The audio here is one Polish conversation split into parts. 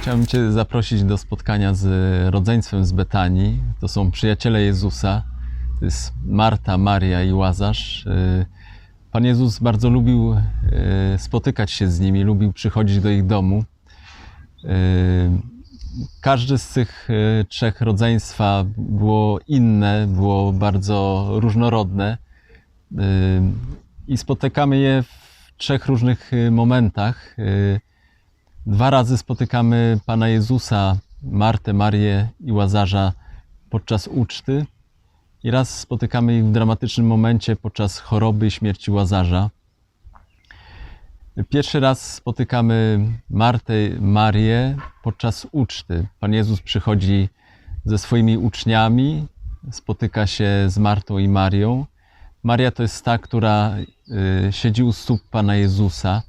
Chciałbym Cię zaprosić do spotkania z rodzeństwem z Betanii. To są przyjaciele Jezusa. To jest Marta, Maria i Łazarz. Y, Pan Jezus bardzo lubił y, spotykać się z nimi, lubił przychodzić do ich domu. Y, Każdy z tych trzech rodzeństwa było inne, było bardzo różnorodne i spotykamy je w trzech różnych momentach. Dwa razy spotykamy Pana Jezusa, Martę, Marię i Łazarza podczas uczty i raz spotykamy ich w dramatycznym momencie podczas choroby i śmierci Łazarza. Pierwszy raz spotykamy Martę, Marię podczas uczty. Pan Jezus przychodzi ze swoimi uczniami, spotyka się z Martą i Marią. Maria to jest ta, która y, siedzi u stóp Pana Jezusa,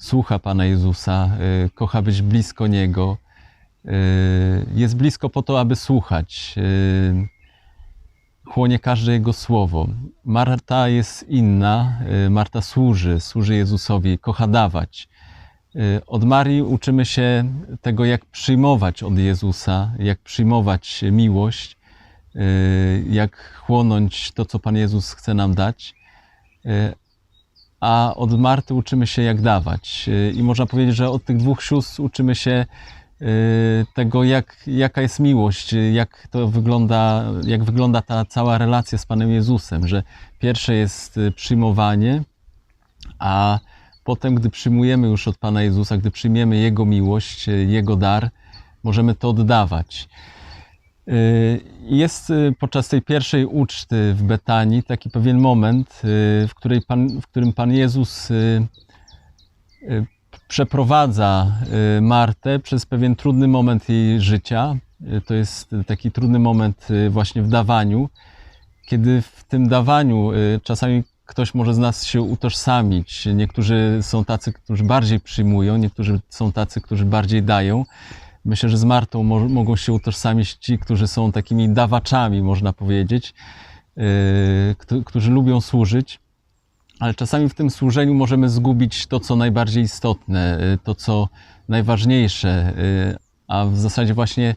słucha Pana Jezusa, y, kocha być blisko Niego. Y, Jest blisko po to, aby słuchać. y, Chłonie każde Jego słowo. Marta jest inna. Marta służy, służy Jezusowi, kocha dawać. Od Marii uczymy się tego, jak przyjmować od Jezusa, jak przyjmować miłość, jak chłonąć to, co Pan Jezus chce nam dać. A od Marty uczymy się, jak dawać. Y, I można powiedzieć, że od tych dwóch sióstr uczymy się y, tego, jak, jaka jest miłość, y, jak to wygląda, jak wygląda ta cała relacja z Panem Jezusem, że pierwsze jest przyjmowanie, a potem, gdy przyjmujemy już od Pana Jezusa, gdy przyjmiemy Jego miłość, Jego dar, możemy to oddawać. Y, Jest y, podczas tej pierwszej uczty w Betanii taki pewien moment, y, w, Pan, w którym Pan Jezus przeprowadza Martę przez pewien trudny moment jej życia. To jest taki trudny moment właśnie w dawaniu, kiedy w tym dawaniu czasami ktoś może z nas się utożsamić. Niektórzy są tacy, którzy bardziej przyjmują, niektórzy są tacy, którzy bardziej dają. Myślę, że z Martą mo- mogą się utożsamić ci, którzy są takimi dawaczami, można powiedzieć, yy, któ- którzy lubią służyć, ale czasami w tym służeniu możemy zgubić to, co najbardziej istotne, yy, to, co najważniejsze, yy, a w zasadzie właśnie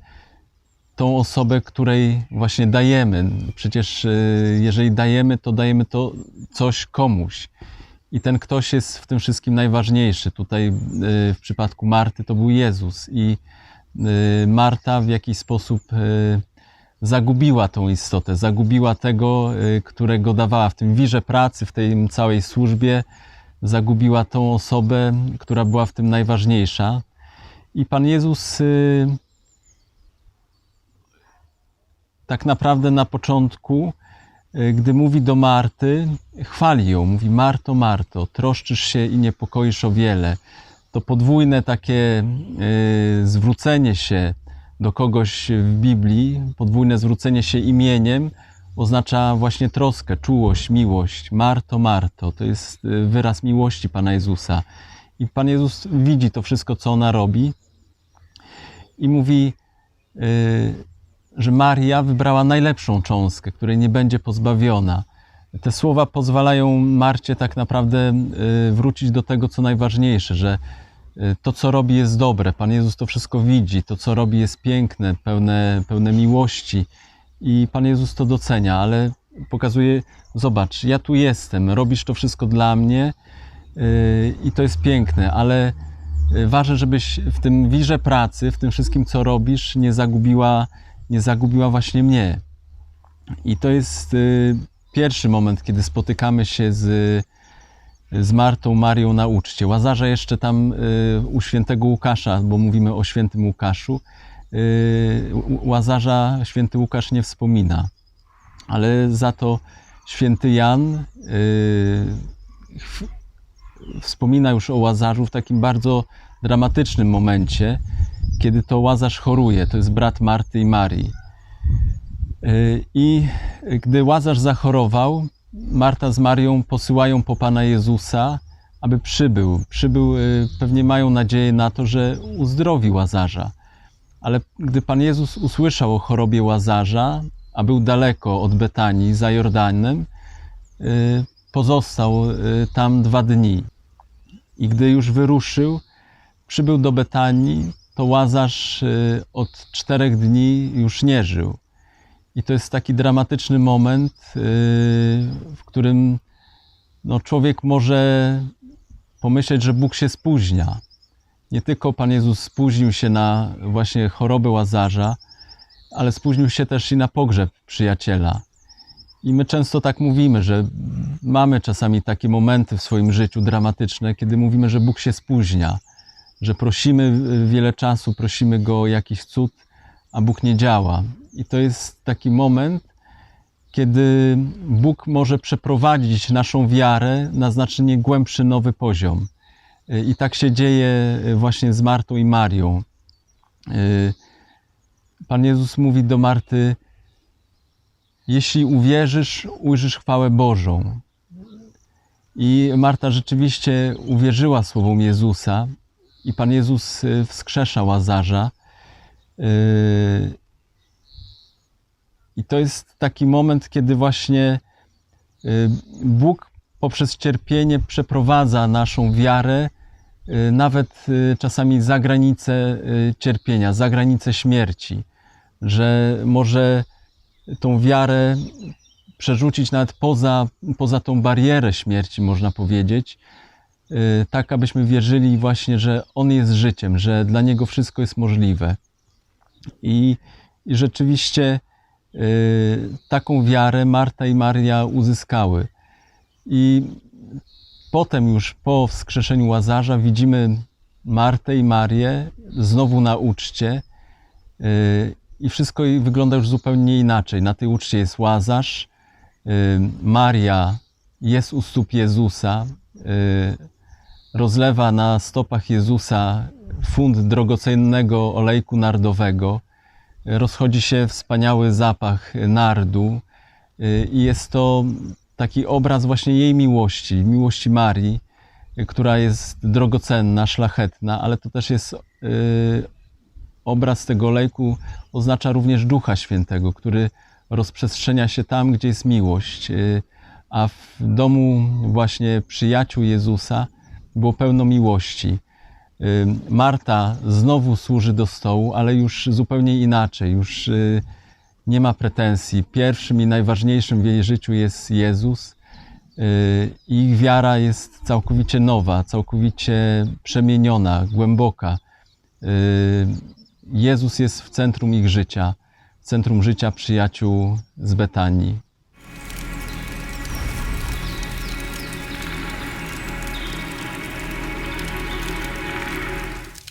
tą osobę, której właśnie dajemy. Przecież yy, jeżeli dajemy, to dajemy to coś komuś. I ten ktoś jest w tym wszystkim najważniejszy. Tutaj yy, w przypadku Marty to był Jezus. I Marta w jakiś sposób y, zagubiła tą istotę, zagubiła tego, y, którego dawała w tym wirze pracy, w tej całej służbie, zagubiła tą osobę, która była w tym najważniejsza. I Pan Jezus y, tak naprawdę na początku, y, gdy mówi do Marty, chwali ją, mówi Marto, Marto, troszczysz się i niepokoisz o wiele to podwójne takie y, zwrócenie się do kogoś w Biblii, podwójne zwrócenie się imieniem oznacza właśnie troskę, czułość, miłość. Marto, Marto, to jest y, wyraz miłości Pana Jezusa. I Pan Jezus widzi to wszystko, co ona robi i mówi, y, że Maria wybrała najlepszą cząstkę, której nie będzie pozbawiona. Te słowa pozwalają Marcie tak naprawdę y, wrócić do tego, co najważniejsze, że y, to, co robi, jest dobre. Pan Jezus to wszystko widzi. To, co robi, jest piękne, pełne, pełne miłości i Pan Jezus to docenia, ale pokazuje: Zobacz, ja tu jestem, robisz to wszystko dla mnie y, i to jest piękne, ale ważne, żebyś w tym wirze pracy, w tym wszystkim, co robisz, nie zagubiła, nie zagubiła właśnie mnie. I to jest pierwszy moment, kiedy spotykamy się z, z Martą, Marią na uczcie. Łazarza jeszcze tam y, u świętego Łukasza, bo mówimy o świętym Łukaszu, y, Łazarza święty Łukasz nie wspomina. Ale za to święty Jan y, wspomina już o Łazarzu w takim bardzo dramatycznym momencie, kiedy to Łazarz choruje. To jest brat Marty i Marii. Y, I gdy Łazarz zachorował, Marta z Marią posyłają po Pana Jezusa, aby przybył. Przybył, y, pewnie mają nadzieję na to, że uzdrowi Łazarza. Ale gdy Pan Jezus usłyszał o chorobie Łazarza, a był daleko od Betanii, za Jordanem, y, pozostał tam dwa dni. I gdy już wyruszył, przybył do Betanii, to Łazarz od czterech dni już nie żył. I to jest taki dramatyczny moment, y, w którym no, człowiek może pomyśleć, że Bóg się spóźnia. Nie tylko Pan Jezus spóźnił się na właśnie chorobę Łazarza, ale spóźnił się też i na pogrzeb przyjaciela. I my często tak mówimy, że mamy czasami takie momenty w swoim życiu dramatyczne, kiedy mówimy, że Bóg się spóźnia, że prosimy wiele czasu, prosimy Go o jakiś cud, a Bóg nie działa. I to jest taki moment, kiedy Bóg może przeprowadzić naszą wiarę na znacznie głębszy, nowy poziom. I tak się dzieje właśnie z Martą i Marią. Pan Jezus mówi do Marty: Jeśli uwierzysz, ujrzysz chwałę Bożą. I Marta rzeczywiście uwierzyła słowom Jezusa, i Pan Jezus wskrzesza łazarza. I to jest taki moment, kiedy właśnie Bóg poprzez cierpienie przeprowadza naszą wiarę nawet czasami za granicę cierpienia, za granicę śmierci, że może tą wiarę przerzucić nawet poza, poza tą barierę śmierci, można powiedzieć, tak abyśmy wierzyli właśnie, że On jest życiem, że dla Niego wszystko jest możliwe. I, i rzeczywiście taką wiarę Marta i Maria uzyskały. I potem już po wskrzeszeniu Łazarza widzimy Martę i Marię znowu na uczcie i wszystko wygląda już zupełnie inaczej. Na tej uczcie jest Łazarz, Maria jest u stóp Jezusa, rozlewa na stopach Jezusa funt drogocennego olejku nardowego, rozchodzi się wspaniały zapach nardu i jest to taki obraz właśnie jej miłości, miłości Marii, która jest drogocenna, szlachetna, ale to też jest obraz tego olejku, oznacza również Ducha Świętego, który rozprzestrzenia się tam, gdzie jest miłość. A w domu właśnie przyjaciół Jezusa było pełno miłości. Marta znowu służy do stołu, ale już zupełnie inaczej, już nie ma pretensji. Pierwszym i najważniejszym w jej życiu jest Jezus. Ich wiara jest całkowicie nowa, całkowicie przemieniona, głęboka. Jezus jest w centrum ich życia, w centrum życia przyjaciół z Betanii.